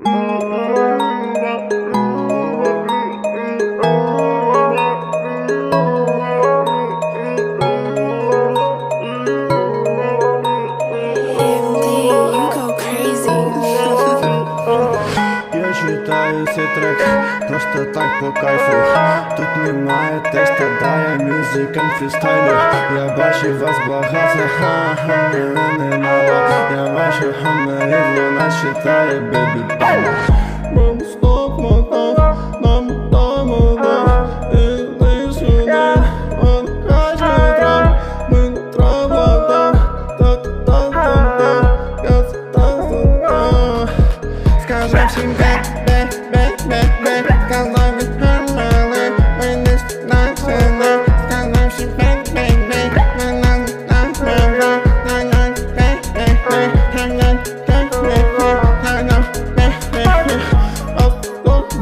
Música читаю цей трек просто так по кайфу. Тут немає теста, дає мюзикам фрістайлю Я бачив вас багато, ха-ха, мене немало. Я бачу хамерів, вона читає бебі Бам, стоп, мотав, нам там Іди сюди, он качає трав Ми трава там, Я та-та-та. Скажи всім бе, бе,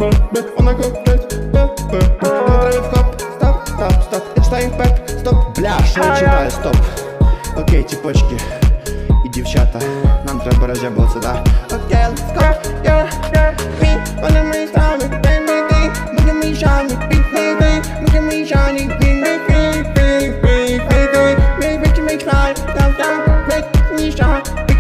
Не стоп, стоп, стоп стоп, стоп. Окей, тіпочки. І дівчата, нам треба розябуватися, да? Окей, під мій день, буде мій жані, він мій пі, пі, пі, пі, пі, мій bitch, мій край, там, шан, пик мій, пик,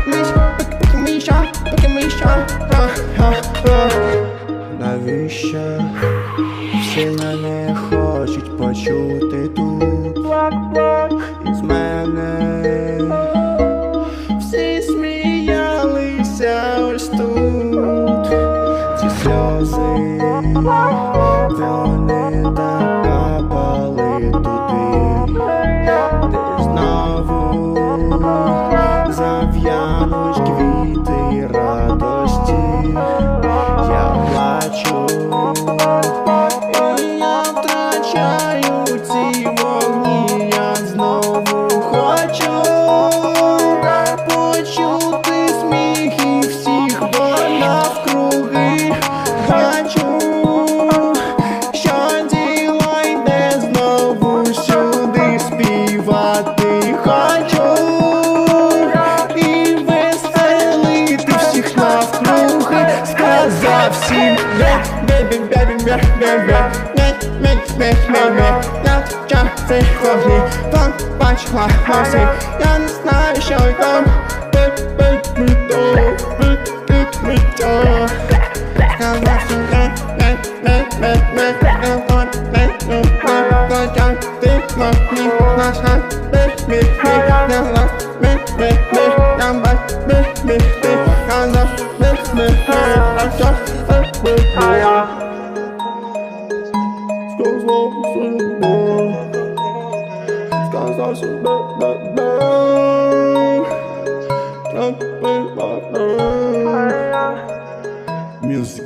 всі мене хочуть почути тут. Із мене? Всі сміялися ось тут, ці сльози, вони так туди, де знову зав'януть квіти радості, співати хочу і веселити всіх навкруги Сказав всім цей вогні, там бачила осі, я не знаю, що там. Сказав всім бебі, бебі, бебі, я Music.